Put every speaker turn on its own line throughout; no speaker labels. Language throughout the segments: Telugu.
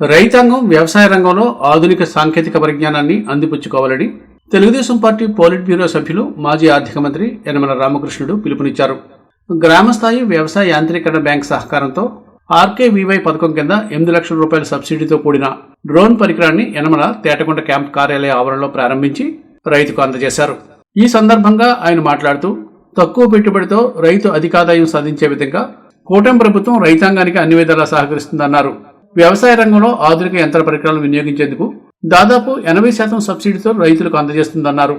రైతాంగం వ్యవసాయ రంగంలో ఆధునిక సాంకేతిక పరిజ్ఞానాన్ని అందిపుచ్చుకోవాలని తెలుగుదేశం పార్టీ పోలిట్ బ్యూరో సభ్యులు మాజీ ఆర్థిక మంత్రి యనమల రామకృష్ణుడు పిలుపునిచ్చారు. గ్రామస్థాయి వ్యవసాయ యాంత్రీకరణ బ్యాంక్ సహకారంతో ఆర్కేవీవై పథకం కింద ఎనిమిది లక్షల రూపాయల సబ్సిడీతో కూడిన డ్రోన్ పరికరాన్ని యనమల తేటకొండ క్యాంప్ కార్యాలయ ఆవరణలో ప్రారంభించి రైతుకు అందజేశారు. ఈ సందర్భంగా ఆయన మాట్లాడుతూ తక్కువ పెట్టుబడితో రైతు అధికాదాయం సాధించే విధంగా కూటమి ప్రభుత్వం రైతాంగానికి అన్ని విధాలా సహకరిస్తుందన్నారు. వ్యవసాయ రంగంలో ఆధునిక యంత్ర పరికరాలను వినియోగించేందుకు దాదాపు ఎనభై శాతం సబ్సిడీతో రైతులకు అందజేస్తుందన్నారు.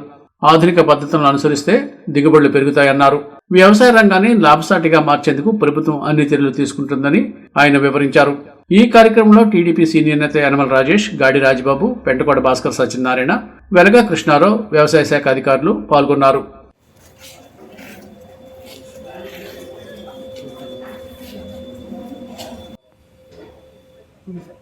ఆధునిక పద్ధతులను అనుసరిస్తే దిగుబడులు పెరుగుతాయన్నారు. వ్యవసాయ రంగాన్ని లాభసాటిగా మార్చేందుకు ప్రభుత్వం అన్ని చర్యలు తీసుకుంటుందని ఆయన వివరించారు. ఈ కార్యక్రమంలో టీడీపీ సీనియర్ నేత యనమల రాజేష్ గాడి రాజబాబు పెంటకోట భాస్కర్ సత్యనారాయణ వెలగా కృష్ణారావు వ్యవసాయ శాఖ అధికారులు పాల్గొన్నారు. 감사합니다.